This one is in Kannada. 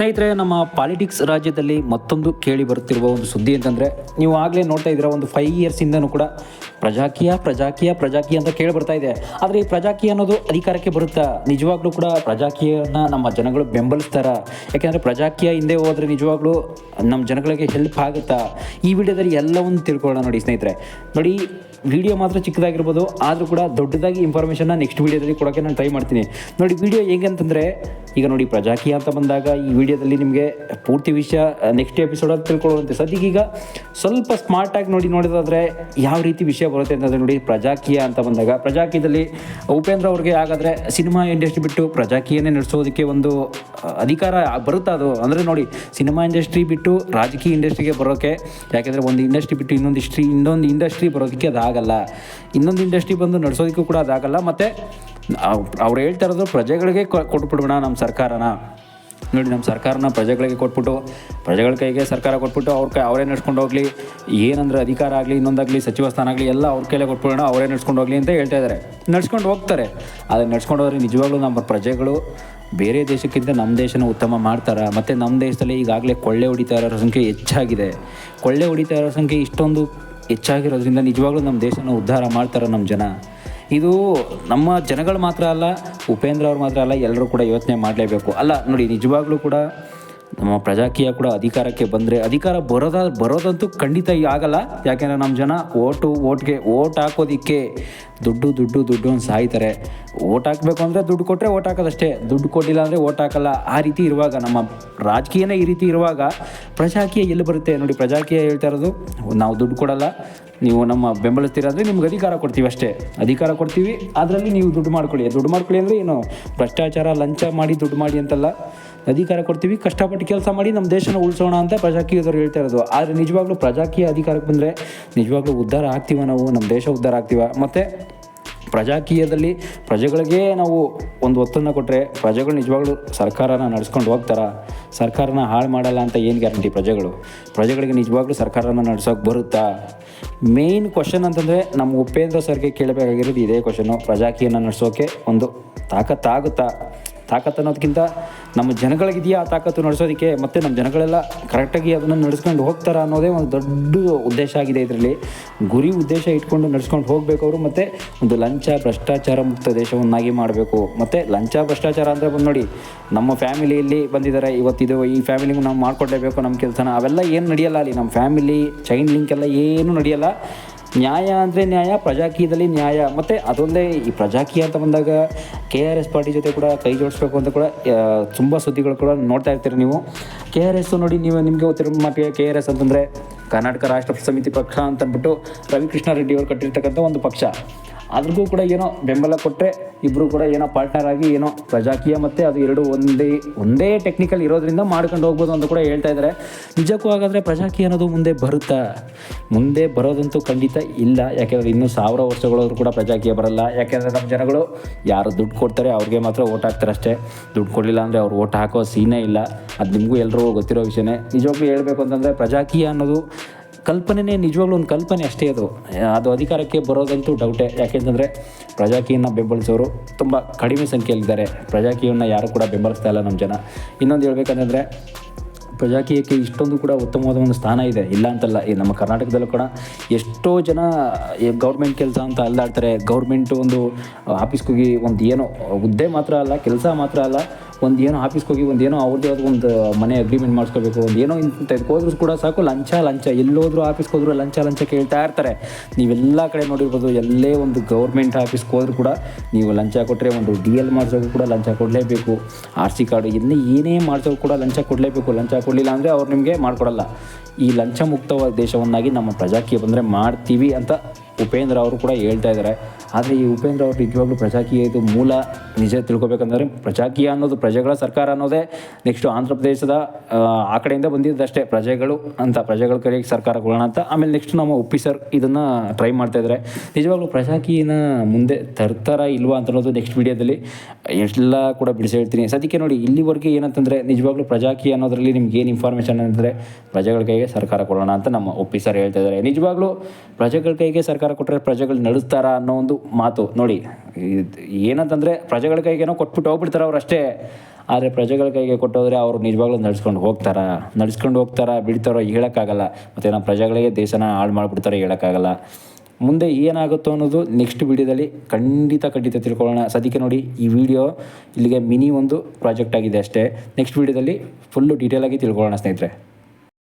ಸ್ನೇಹಿತರೆ, ನಮ್ಮ ಪಾಲಿಟಿಕ್ಸ್ ರಾಜ್ಯದಲ್ಲಿ ಮತ್ತೊಂದು ಕೇಳಿ ಬರುತ್ತಿರುವ ಒಂದು ಸುದ್ದಿ ಅಂತಂದರೆ, ನೀವು ಆಗಲೇ ನೋಡ್ತಾ ಇದ್ದೀರ, ಒಂದು ಫೈವ್ ಇಯರ್ಸಿಂದನೂ ಕೂಡ ಪ್ರಜಾಕೀಯ ಪ್ರಜಾಕೀಯ ಪ್ರಜಾಕೀಯ ಅಂತ ಕೇಳಿ ಬರ್ತಾ ಇದೆ. ಆದರೆ ಈ ಪ್ರಜಾಕೀಯ ಅನ್ನೋದು ಅಧಿಕಾರಕ್ಕೆ ಬರುತ್ತಾ? ನಿಜವಾಗ್ಲೂ ಕೂಡ ಪ್ರಜಾಕೀಯನ ನಮ್ಮ ಜನಗಳು ಬೆಂಬಲಿಸ್ತಾರ? ಯಾಕೆಂದರೆ ಪ್ರಜಾಕೀಯ ಹಿಂದೆ ಹೋದರೆ ನಿಜವಾಗ್ಲೂ ನಮ್ಮ ಜನಗಳಿಗೆ ಹೆಲ್ಪ್ ಆಗುತ್ತಾ? ಈ ವಿಡಿಯೋದಲ್ಲಿ ಎಲ್ಲವನ್ನು ತಿಳ್ಕೊಳ್ಳೋಣ ನೋಡಿ ಸ್ನೇಹಿತರೆ. ನೋಡಿ, ವಿಡಿಯೋ ಮಾತ್ರ ಚಿಕ್ಕದಾಗಿರ್ಬೋದು, ಆದರೂ ಕೂಡ ದೊಡ್ಡದಾಗಿ ಇನ್ಫಾರ್ಮೇಷನ್ನ ನೆಕ್ಸ್ಟ್ ವೀಡಿಯೋದಲ್ಲಿ ಕೊಡೋಕ್ಕೆ ನಾನು ಟ್ರೈ ಮಾಡ್ತೀನಿ. ನೋಡಿ, ವಿಡಿಯೋ ಹೇಗೆ ಅಂತಂದರೆ, ಈಗ ನೋಡಿ, ಪ್ರಜಾಕೀಯ ಅಂತ ಬಂದಾಗ ಈ ವಿಡಿಯೋದಲ್ಲಿ ನಿಮಗೆ ಪೂರ್ತಿ ವಿಷಯ ನೆಕ್ಸ್ಟ್ ಎಪಿಸೋಡಲ್ಲಿ ತಿಳ್ಕೊಳ್ಳುವಂತೆ. ಸದ್ಯಕ್ಕೆ ಈಗ ಸ್ವಲ್ಪ ಸ್ಮಾರ್ಟಾಗಿ ನೋಡಿ, ನೋಡೋದಾದರೆ ಯಾವ ರೀತಿ ವಿಷಯ ಬರುತ್ತೆ ಅಂತಂದರೆ ನೋಡಿ ಪ್ರಜಾಕೀಯ ಅಂತ ಬಂದಾಗ. ಪ್ರಜಾಕೀಯದಲ್ಲಿ ಉಪೇಂದ್ರ ಅವ್ರಿಗೆ ಹಾಗಾದ್ರೆ ಸಿನಿಮಾ ಇಂಡಸ್ಟ್ರಿ ಬಿಟ್ಟು ಪ್ರಜಾಕೀಯನೇ ನಡೆಸೋದಕ್ಕೆ ಒಂದು ಅಧಿಕಾರ ಬರುತ್ತಾ ಅದು? ಅಂದರೆ ನೋಡಿ, ಸಿನಿಮಾ ಇಂಡಸ್ಟ್ರಿ ಬಿಟ್ಟು ರಾಜಕೀಯ ಇಂಡಸ್ಟ್ರಿಗೆ ಬರೋಕ್ಕೆ ಯಾಕೆಂದರೆ ಒಂದು ಇಂಡಸ್ಟ್ರಿ ಬಿಟ್ಟು ಇನ್ನೊಂದು ಇಸ್ಟ್ರಿ ಇನ್ನೊಂದು ಇಂಡಸ್ಟ್ರಿ ಬರೋದಕ್ಕೆ ಅದಾಗಲ್ಲ ಇನ್ನೊಂದು ಇಂಡಸ್ಟ್ರಿ ಬಂದು ನಡೆಸೋದಕ್ಕೂ ಕೂಡ ಅದಾಗಲ್ಲ ಮತ್ತು ಅವ್ರು ಹೇಳ್ತಾ ಇರೋದು ಪ್ರಜೆಗಳಿಗೆ ಕೊ- ಕೊಟ್ಬಿಡ್ಬೇಡ ನಮ್ಮ ಸರ್ಕಾರನ. ನೋಡಿ, ನಮ್ಮ ಸರ್ಕಾರನ ಪ್ರಜೆಗಳಿಗೆ ಕೊಟ್ಬಿಟ್ಟು, ಪ್ರಜೆಗಳ ಕೈಗೆ ಸರ್ಕಾರ ಕೊಟ್ಬಿಟ್ಟು ಅವ್ರ ಕೈ ಅವರೇ ನಡ್ಸ್ಕೊಂಡು ಹೋಗಲಿ. ಏನಂದ್ರೆ ಅಧಿಕಾರ ಆಗಲಿ, ಇನ್ನೊಂದಾಗಲಿ, ಸಚಿವ ಸ್ಥಾನ ಆಗಲಿ, ಎಲ್ಲ ಅವ್ರ ಕೈಲೇ ಕೊಟ್ಬಿಡೋಣ, ಅವರೇ ನಡ್ಸ್ಕೊಂಡು ಹೋಗಲಿ ಅಂತ ಹೇಳ್ತಾ ಇದ್ದಾರೆ ನಡ್ಸ್ಕೊಂಡು ಹೋಗ್ತಾರೆ. ಆದರೆ ನಡ್ಸ್ಕೊಂಡು ಹೋದ್ರೆ ನಿಜವಾಗ್ಲೂ ನಮ್ಮ ಪ್ರಜೆಗಳು ಬೇರೆ ದೇಶಕ್ಕಿಂತ ನಮ್ಮ ದೇಶನ ಉತ್ತಮ ಮಾಡ್ತಾರೆ? ಮತ್ತು ನಮ್ಮ ದೇಶದಲ್ಲಿ ಈಗಾಗಲೇ ಕೊಳ್ಳೆ ಹೊಡಿತಾ ಇರೋ ಸಂಖ್ಯೆ ಹೆಚ್ಚಾಗಿದೆ. ಕೊಳ್ಳೆ ಹೊಡಿತಾ ಇರೋ ಸಂಖ್ಯೆ ಇಷ್ಟೊಂದು ಹೆಚ್ಚಾಗಿರೋದ್ರಿಂದ ನಿಜವಾಗ್ಲೂ ನಮ್ಮ ದೇಶನ ಉದ್ಧಾರ ಮಾಡ್ತಾರೆ ನಮ್ಮ ಜನ? ಇದು ನಮ್ಮ ಜನಗಳು ಮಾತ್ರ ಅಲ್ಲ, ಉಪೇಂದ್ರ ಅವ್ರು ಮಾತ್ರ ಅಲ್ಲ ಎಲ್ಲರೂ ಕೂಡ ಯೋಚನೆ ಮಾಡಲೇಬೇಕು. ಅಲ್ಲ, ನೋಡಿ, ನಿಜವಾಗ್ಲೂ ಕೂಡ ನಮ್ಮ ಪ್ರಜಾಕೀಯ ಕೂಡ ಅಧಿಕಾರಕ್ಕೆ ಬಂದರೆ, ಅಧಿಕಾರ ಬರೋದ, ಬರೋದಂತೂ ಖಂಡಿತ ಆಗಲ್ಲ. ಯಾಕೆಂದರೆ ನಮ್ಮ ಜನ ಓಟು, ಓಟ್ಗೆ, ಓಟ್ ಹಾಕೋದಿಕ್ಕೆ ದುಡ್ಡು ದುಡ್ಡು ದುಡ್ಡು ಅಂತ ಸಾಯ್ತಾರೆ. ಓಟ್ ಹಾಕಬೇಕು ಅಂದರೆ ದುಡ್ಡು ಕೊಟ್ಟರೆ ಓಟ್ ಹಾಕೋದಷ್ಟೇ. ದುಡ್ಡು ಕೊಟ್ಟಿಲ್ಲ ಅಂದರೆ ಓಟ್ ಹಾಕಲ್ಲ. ಆ ರೀತಿ ಇರುವಾಗ, ನಮ್ಮ ರಾಜಕೀಯನೇ ಈ ರೀತಿ ಇರುವಾಗ, ಪ್ರಜಾಕೀಯ ಎಲ್ಲಿ ಬರುತ್ತೆ? ನೋಡಿ, ಪ್ರಜಾಕೀಯ ಹೇಳ್ತಾ ಇರೋದು, ನಾವು ದುಡ್ಡು ಕೊಡಲ್ಲ. ನೀವು ನಮ್ಮ ಬೆಂಬಲಿಸ್ತೀರ ಅಂದರೆ ನಿಮ್ಗೆ ಅಧಿಕಾರ ಕೊಡ್ತೀವಿ ಅಷ್ಟೇ. ಅಧಿಕಾರ ಕೊಡ್ತೀವಿ, ಅದರಲ್ಲಿ ನೀವು ದುಡ್ಡು ಮಾಡ್ಕೊಳ್ಳಿ. ದುಡ್ಡು ಮಾಡ್ಕೊಳ್ಳಿ ಅಂದರೆ ಏನು? ಭ್ರಷ್ಟಾಚಾರ, ಲಂಚ ಮಾಡಿ, ದುಡ್ಡು ಮಾಡಿ ಅಂತಲ್ಲ. ಅಧಿಕಾರ ಕೊಡ್ತೀವಿ, ಕಷ್ಟಪಟ್ಟು ಕೆಲಸ ಮಾಡಿ ನಮ್ಮ ದೇಶನ ಉಳಿಸೋಣ ಅಂತ ಪ್ರಜಾಕೀಯದವ್ರು ಹೇಳ್ತಾ ಇರೋದು. ಆದರೆ ನಿಜವಾಗ್ಲೂ ಪ್ರಜಾಕೀಯ ಅಧಿಕಾರಕ್ಕೆ ಬಂದರೆ ನಿಜವಾಗ್ಲೂ ಉದ್ಧಾರ ಆಗ್ತೀವ ನಾವು? ನಮ್ಮ ದೇಶ ಉದ್ಧಾರ ಆಗ್ತೀವ? ಮತ್ತು ಪ್ರಜಾಕೀಯದಲ್ಲಿ ಪ್ರಜೆಗಳಿಗೆ ನಾವು ಒಂದು ಒತ್ತನ್ನು ಕೊಟ್ಟರೆ ಪ್ರಜೆಗಳು ನಿಜವಾಗ್ಲೂ ಸರ್ಕಾರನ ನಡೆಸ್ಕೊಂಡು ಹೋಗ್ತಾರ? ಸರ್ಕಾರನ ಹಾಳು ಮಾಡಲ್ಲ ಅಂತ ಏನು ಗ್ಯಾರಂಟಿ ಪ್ರಜೆಗಳು? ಪ್ರಜೆಗಳಿಗೆ ನಿಜವಾಗ್ಲೂ ಸರ್ಕಾರನ ನಡೆಸೋಕೆ ಬರುತ್ತಾ? ಮೇಯ್ನ್ ಕ್ವಶನ್ ಅಂತಂದರೆ ನಮ್ಮ ಉಪೇಂದ್ರ ಸರ್ಗೆ ಕೇಳಬೇಕಾಗಿರೋದು ಇದೇ ಕ್ವಶನು ಪ್ರಜಾಕೀಯನ ನಡೆಸೋಕೆ ಒಂದು ತಾಕತ್ತಾಗುತ್ತಾ? ತಾಕತ್ತು ಅನ್ನೋದಕ್ಕಿಂತ ನಮ್ಮ ಜನಗಳಿಗಿದೆಯಾ ಆ ತಾಕತ್ತು ನಡೆಸೋದಕ್ಕೆ ಮತ್ತು ನಮ್ಮ ಜನಗಳೆಲ್ಲ ಕರೆಕ್ಟಾಗಿ ಅದನ್ನು ನಡೆಸ್ಕೊಂಡು ಹೋಗ್ತಾರ ಅನ್ನೋದೇ ಒಂದು ದೊಡ್ಡ ಉದ್ದೇಶ ಆಗಿದೆ ಇದರಲ್ಲಿ. ಗುರಿ ಉದ್ದೇಶ ಇಟ್ಕೊಂಡು ನಡೆಸ್ಕೊಂಡು ಹೋಗಬೇಕು ಅವರು ಮತ್ತು ಒಂದು ಲಂಚ, ಭ್ರಷ್ಟಾಚಾರ ಮುಕ್ತ ದೇಶವನ್ನಾಗಿ ಮಾಡಬೇಕು. ಮತ್ತು ಲಂಚ, ಭ್ರಷ್ಟಾಚಾರ ಅಂದರೆ ಬಂದು ನೋಡಿ, ನಮ್ಮ ಫ್ಯಾಮಿಲಿಯಲ್ಲಿ ಬಂದಿದ್ದಾರೆ ಇವತ್ತಿದು ಈ ಫ್ಯಾಮಿಲಿಗೂ ನಾವು ಮಾಡಿಕೊಡ್ಲೇಬೇಕು ನಮ್ಮ ಕೆಲಸನ. ಅವೆಲ್ಲ ಏನು ನಡೆಯಲ್ಲ ಅಲ್ಲಿ. ನಮ್ಮ ಫ್ಯಾಮಿಲಿ ಚೈನ್ ಲಿಂಕ್ ಎಲ್ಲ ಏನೂ ನಡೆಯಲ್ಲ. ನ್ಯಾಯ ಅಂದರೆ ನ್ಯಾಯ, ಪ್ರಜಾಕೀಯದಲ್ಲಿ ನ್ಯಾಯ. ಮತ್ತು ಅದೊಂದೇ ಈ ಪ್ರಜಾಕೀಯ ಅಂತ ಬಂದಾಗ ಕೆ ಆರ್ ಎಸ್ ಪಾರ್ಟಿ ಜೊತೆ ಕೂಡ ಕೈ ಜೋಡಿಸ್ಬೇಕು ಅಂತ ಕೂಡ ತುಂಬ ಸುದ್ದಿಗಳು ಕೂಡ ನೋಡ್ತಾ ಇರ್ತೀರಿ ನೀವು. ಕೆ ಆರ್ ಎಸ್ ನೋಡಿ ನೀವು ನಿಮಗೆ ಗೊತ್ತಿರೋ ಮಟ್ಟಿಗೆ ಕೆ ಆರ್ ಎಸ್ ಅಂತಂದರೆ ಕರ್ನಾಟಕ ರಾಷ್ಟ್ರ ಸಮಿತಿ ಪಕ್ಷ ಅಂತಂದ್ಬಿಟ್ಟು ರವಿಕೃಷ್ಣ ರೆಡ್ಡಿ ಅವರು ಕಟ್ಟಿರ್ತಕ್ಕಂಥ ಒಂದು ಪಕ್ಷ. ಅದ್ರಿಗೂ ಕೂಡ ಏನೋ ಬೆಂಬಲ ಕೊಟ್ಟರೆ ಇಬ್ಬರು ಕೂಡ ಏನೋ ಪಾರ್ಟ್ನರ್ ಆಗಿ ಏನೋ ಪ್ರಜಾಕೀಯ ಮತ್ತು ಅದು ಎರಡು ಒಂದೇ ಒಂದೇ ಟೆಕ್ನಿಕಲ್ ಇರೋದ್ರಿಂದ ಮಾಡ್ಕೊಂಡು ಹೋಗ್ಬೋದು ಅಂತ ಕೂಡ ಹೇಳ್ತಾ ಇದ್ದಾರೆ ನಿಜಕ್ಕೂ ಹಾಗಾದರೆ ಪ್ರಜಾಕೀಯ ಅನ್ನೋದು ಮುಂದೆ ಬರುತ್ತಾ? ಮುಂದೆ ಬರೋದಂತೂ ಖಂಡಿತ ಇಲ್ಲ. ಯಾಕೆಂದರೆ ಇನ್ನೂ ಸಾವಿರ ವರ್ಷಗಳಾದ್ರೂ ಕೂಡ ಪ್ರಜಾಕೀಯ ಬರಲ್ಲ. ಯಾಕೆಂದರೆ ನಮ್ಮ ಜನಗಳು ಯಾರು ದುಡ್ಡು ಕೊಡ್ತಾರೆ ಅವ್ರಿಗೆ ಮಾತ್ರ ಓಟ್ ಹಾಕ್ತಾರೆ ಅಷ್ಟೇ. ದುಡ್ಡು ಕೊಡಲಿಲ್ಲ ಅಂದರೆ ಅವ್ರು ಓಟ್ ಹಾಕೋ ಸೀನೇ ಇಲ್ಲ. ಅದು ನಿಮಗೂ ಎಲ್ಲರೂ ಗೊತ್ತಿರೋ ವಿಷಯನೇ. ನಿಜವಾಗ್ಲೂ ಹೇಳಬೇಕು ಅಂತಂದರೆ ಪ್ರಜಾಕೀಯ ಅನ್ನೋದು ಕಲ್ಪನೆನೇ ನಿಜವಾಗ್ಲೂ ಒಂದು ಕಲ್ಪನೆ ಅಷ್ಟೇ ಅದು. ಅದು ಅಧಿಕಾರಕ್ಕೆ ಬರೋದಂತೂ ಡೌಟೇ ಯಾಕೆಂತಂದರೆ ಪ್ರಜಾಕೀಯನ ಬೆಂಬಲಿಸೋರು ತುಂಬ ಕಡಿಮೆ ಸಂಖ್ಯೆಯಲ್ಲಿದ್ದಾರೆ. ಪ್ರಜಾಕೀಯವನ್ನು ಯಾರು ಕೂಡ ಬೆಂಬಲಿಸ್ತಾ ಇಲ್ಲ ನಮ್ಮ ಜನ. ಇನ್ನೊಂದು ಹೇಳ್ಬೇಕಂತಂದರೆ ಪ್ರಜಾಕೀಯಕ್ಕೆ ಇಷ್ಟೊಂದು ಕೂಡ ಉತ್ತಮವಾದ ಒಂದು ಸ್ಥಾನ ಇದೆ. ಇಲ್ಲ ಅಂತಲ್ಲ, ಈ ನಮ್ಮ ಕರ್ನಾಟಕದಲ್ಲೂ ಕೂಡ ಎಷ್ಟೋ ಜನ ಗೌರ್ಮೆಂಟ್ ಕೆಲಸ ಅಂತ ಅಲ್ಲಾಡ್ತಾರೆ ಗೌರ್ಮೆಂಟ್ ಒಂದು ಆಫೀಸ್ಗೆ ಹೋಗಿ ಒಂದು ಏನೋ ಹುದ್ದೆ ಮಾತ್ರ ಅಲ್ಲ, ಕೆಲಸ ಮಾತ್ರ ಅಲ್ಲ. ಒಂದು ಏನೋ ಆಫೀಸ್ಗೆ ಹೋಗಿ ಒಂದು ಏನೋ ಅವ್ರದ್ದೇ ಆದ ಒಂದು ಮನೆ ಅಗ್ರಿಮೆಂಟ್ ಮಾಡಿಸ್ಕೋಬೇಕು ಒಂದು ಏನೋ ಇಂತ ಹೋದ್ರು ಕೂಡ ಸಾಕು, ಲಂಚ ಲಂಚ. ಎಲ್ಲೋದ್ರು ಆಫೀಸ್ಗೆ ಹೋದ್ರು ಲಂಚ ಲಂಚ ಕೇಳ್ತಾ ಇರ್ತಾರೆ. ನೀವೆಲ್ಲ ಕಡೆ ನೋಡಿರ್ಬೋದು, ಎಲ್ಲೇ ಒಂದು ಗೌರ್ಮೆಂಟ್ ಆಫೀಸ್ಗೆ ಹೋದ್ರು ಕೂಡ ನೀವು ಲಂಚ ಕೊಟ್ಟರೆ ಒಂದು ಡಿ ಎಲ್ ಮಾಡಿಸೋದು ಕೂಡ ಲಂಚ ಕೊಡಲೇಬೇಕು. ಆರ್ ಸಿ ಕಾರ್ಡು ಇನ್ನು ಏನೇ ಮಾಡಿಸೋದು ಕೂಡ ಲಂಚ ಕೊಡಲೇಬೇಕು. ಲಂಚ ಕೊಡಲಿಲ್ಲ ಅಂದರೆ ಅವ್ರು ನಿಮಗೆ ಮಾಡಿಕೊಡಲ್ಲ. ಈ ಲಂಚ ಮುಕ್ತವಾದ ದೇಶವನ್ನಾಗಿ ನಮ್ಮ ಪ್ರಜಾಕೀಯ ಬಂದರೆ ಮಾಡ್ತೀವಿ ಅಂತ ಉಪೇಂದ್ರ ಅವರು ಕೂಡ ಹೇಳ್ತಾ ಇದ್ದಾರೆ. ಆದರೆ ಈ ಉಪೇಂದ್ರ ಅವರು ನಿಜವಾಗ್ಲೂ ಪ್ರಜಾಕೀಯ ಇದು ಮೂಲ ನಿಜ ತಿಳ್ಕೊಬೇಕಂದ್ರೆ ಪ್ರಜಾಕೀಯ ಅನ್ನೋದು ಪ್ರಜೆಗಳ ಸರ್ಕಾರ ಅನ್ನೋದೇ ನೆಕ್ಸ್ಟು ಆಂಧ್ರ ಪ್ರದೇಶದ ಆ, ಕಡೆಯಿಂದ ಬಂದಿದ್ದಷ್ಟೇ. ಪ್ರಜೆಗಳು ಅಂತ ಪ್ರಜೆಗಳ ಕಡೆಗೆ ಸರ್ಕಾರ ಕೊಡೋಣ ಅಂತ. ಆಮೇಲೆ ನೆಕ್ಸ್ಟ್ ನಮ್ಮ ಉಪ್ಪಿ ಸರ್ ಇದನ್ನು ಟ್ರೈ ಮಾಡ್ತಾ ಇದ್ದಾರೆ ನಿಜವಾಗ್ಲೂ ಪ್ರಜಾಕೀಯನ ಮುಂದೆ ತರ್ತಾರ ಇಲ್ವಾ ಅಂತ ಅನ್ನೋದು ನೆಕ್ಸ್ಟ್ ವೀಡಿಯೋದಲ್ಲಿ ಎಲ್ಲ ಕೂಡ ಬಿಡಿಸಿ ಹೇಳ್ತೀನಿ. ಸದ್ಯಕ್ಕೆ ನೋಡಿ ಇಲ್ಲಿವರೆಗೆ ಏನಂತಂದರೆ ನಿಜವಾಗ್ಲೂ ಪ್ರಜಾಕೀಯ ಅನ್ನೋದರಲ್ಲಿ ನಿಮ್ಗೆ ಏನು ಇನ್ಫಾರ್ಮೇಷನ್ ಅಂದರೆ ಪ್ರಜೆಗಳ ಕೈಗೆ ಸರ್ಕಾರ ಕೊಡೋಣ ಅಂತ ನಮ್ಮ ಒಪ್ಪಿ ಸರ್ ಹೇಳ್ತಾ ಇದ್ದಾರೆ ನಿಜವಾಗ್ಲೂ ಪ್ರಜೆಗಳ ಕೈಗೆ ಸರ್ಕಾರ ಕೊಟ್ಟರೆ ಪ್ರಜೆಗಳು ನಡೆಸ್ತಾರಾ ಅನ್ನೋ ಒಂದು ಮಾತು, ನೋಡಿ ಏನಂತಂದರೆ ಪ್ರಜೆಗಳ ಕೈಗೇನೋ ಕೊಟ್ಬಿಟ್ಟು ಹೋಗ್ಬಿಡ್ತಾರೆ ಅವ್ರು ಅಷ್ಟೇ. ಆದರೆ ಪ್ರಜೆಗಳ ಕೈಗೆ ಕೊಟ್ಟೋದ್ರೆ ಅವರು ನಿಜವಾಗ್ಲೂ ನಡ್ಸ್ಕೊಂಡು ಹೋಗ್ತಾರಾ? ನಡ್ಸ್ಕೊಂಡು ಹೋಗ್ತಾರಾ ಬಿಡ್ತಾರೋ ಹೇಳೋಕ್ಕಾಗಲ್ಲ. ಮತ್ತು ನಮ್ಮ ಪ್ರಜೆಗಳಿಗೆ ದೇಶನ ಹಾಳು ಮಾಡಿಬಿಡ್ತಾರೆ ಹೇಳೋಕ್ಕಾಗಲ್ಲ. ಮುಂದೆ ಏನಾಗುತ್ತೋ ಅನ್ನೋದು ನೆಕ್ಸ್ಟ್ ವೀಡಿಯೋದಲ್ಲಿ ಖಂಡಿತ ಖಂಡಿತ ತಿಳ್ಕೊಳ್ಳೋಣ. ಸದ್ಯಕ್ಕೆ ನೋಡಿ, ಈ ವಿಡಿಯೋ ಇಲ್ಲಿಗೆ ಮಿನಿ ಒಂದು ಪ್ರಾಜೆಕ್ಟ್ ಆಗಿದೆ ಅಷ್ಟೇ. ನೆಕ್ಸ್ಟ್ ವೀಡಿಯೋದಲ್ಲಿ ಫುಲ್ಲು ಡೀಟೇಲಾಗಿ ತಿಳ್ಕೊಳ್ಳೋಣ ಸ್ನೇಹಿತರೆ.